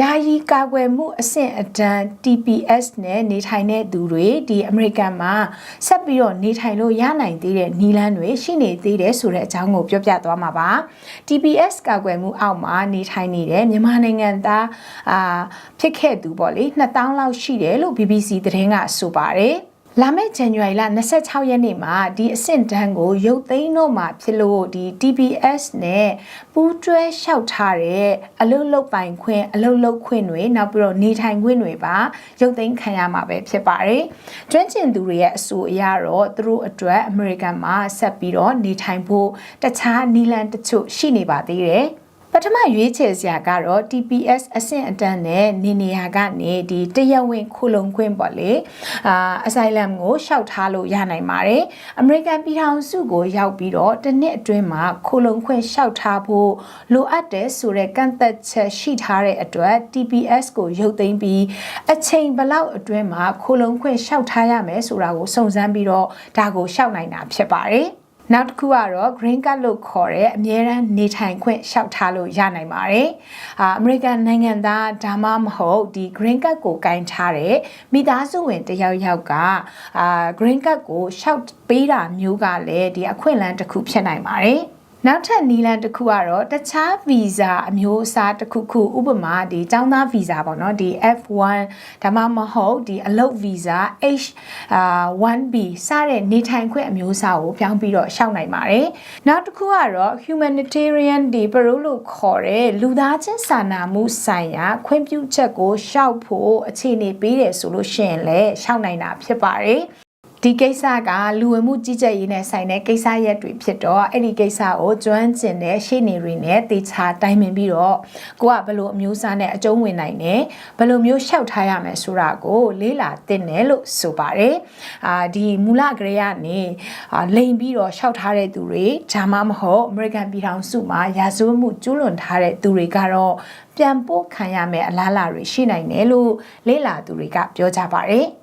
ယာယီကာကွယ်မှုအဆင့်အတန်း TPS နဲ့နေထိုင်တဲ့သူတွေဒီအမေရိကန်မှာဆက်ပြီးတော့နေထိုင်လို့ရနိုင်သေးတဲ့နီလန်းတွေရှိနေသေးတယ်ဆိုတဲ့အကြောင်းကိုပြောပြသွားမှာပါ TPS ကာကွယ်မှုအောက်မှာနေထိုင်နေတဲ့မြန်မာနိုင်ငံသားအာဖြစ်ခဲ့သူပေါ့လေ2000လောက်ရှိတယ်လို့ BBC သတင်းကဆိုပါတယ် လာမယ့်ဇန်နဝါရီလ26ရက်နေ့မှာဒီအဆင့်တန်းကိုရုပ်သိမ်းတော့မှာဖြစ်လို့ဒီ TPS နဲ့ပူးတွဲလျှောက်ထားတဲ့အလုတ်လုတ်ပိုင်ခွင့်အလုတ်လုတ်ခွင့်တွေနောက်ပြီးတော့နေထိုင်ခွင့်တွေပါရုပ်သိမ်းခံရမှာပဲဖြစ်ပါတယ်။ကျွမ်းကျင်သူတွေရဲ့အဆိုအရတော့သူတို့အတွက်အမေရိကန်မှာဆက်ပြီးတော့နေထိုင်ဖို့တခြားနီလန်တချို့ရှိနေပါသေးတယ်။ပ ထမရွေးချယ်စရာကတော့ TPS အဆင့်အတန်းနဲ့နေနေရာကနေဒီတရဝင်ခိုလုံခွင့်ပေါ့လေအာအဆိုင်လမ်ကိုရှောက်ထားလို့ရနိုင်ပါတယ်အမေရိကန်ပြည်ထောင်စုကိုရောက်ပြီးတော့တစ်နှစ်အတွင်းမှာခိုလုံခွင့်ရှောက်ထားဖို့လိုအပ်တယ်ဆိုတဲ့ကန့်သက်ချက်ရှိထားတဲ့အတွက် TPS ကိုရုပ်သိမ်းပြီးအချိန်ဘလောက်အတွင်းမှာခိုလုံခွင့်ရှောက်ထားရမယ်ဆိုတာကိုစုံစမ်းပြီးတော့ဒါကိုရှောက်နိုင်တာဖြစ်ပါတယ် နောက်တစ်ခုကတော့ green card လို့ခေါ်တဲ့အမြဲတမ်းနေထိုင်ခွင့်လျှောက်ထားလို့ရနိုင်ပါတယ်။အာအမေရိကန်နိုင်ငံသားဒါမှမဟုတ်ဒီ green card ကိုကင်ထားတဲ့မိသားစုဝင်တစ်ယောက်ယောက်ကအာ green card ကိုလျှောက်ပေးတာမျိုးကလည်းဒီအခွင့်အလမ်းတစ်ခုဖြစ်နိုင်ပါတယ်။ နောက်ထပ်နီလန်တစ်ခုကတော့တခြားဗီဇာအမျိုးအစားတစ်ခုခုဥပမာဒီចောင်းသားဗီဇာပေါ့နော်ဒီ F1 ဒါမှမဟုတ်ဒီအလုပ်ဗီဇာ H အာ 1B စတဲ့နေထိုင်ခွင့်အမျိုးအစားကိုပြောင်းပြီးတော့ရှောက်နိုင်ပါတယ်နောက်တစ်ခုကတော့ humanitarian ဒီ parole လို့ခေါ်တဲ့လူသားချင်းစာနာမှုဆိုင်ရာခွင့်ပြုချက်ကိုရှောက်ဖို့အခြေအနေပေးတယ်ဆိုလို့ရှိရင်လည်းရှောက်နိုင်တာဖြစ်ပါတယ် ဒီကိစ္စကလူဝင်မှုကြီးကြပ်ရေးနဲ့ဆိုင်တဲ့ကိစ္စရက်တွေဖြစ်တော့အဲ့ဒီကိစ္စကိုကျွမ်းကျင်တဲ့ရှေ့နေတွေနဲ့တေချာတိုင်ပင်ပြီးတော့ကိုကဘယ်လိုအမျိုးအစားနဲ့အကျုံးဝင်နိုင်တယ်ဘယ်လိုမျိုးရှောက်ထားရမယ်ဆိုတာကိုလေးလာသင်တယ်လို့ဆိုပါတယ်အာဒီမူလကရေကနေအာလိန်ပြီးတော့ရှောက်ထားတဲ့သူတွေဂျာမမဟုတ်အမေရိကန်ပြည်ထောင်စုမှာရာဇဝတ်မှုကျူးလွန်ထားတဲ့သူတွေကတော့ပြန်ပို့ခံရမယ်အလားအလာတွေရှိနိုင်တယ်လို့လေးလာသူတွေကပြောကြပါတယ်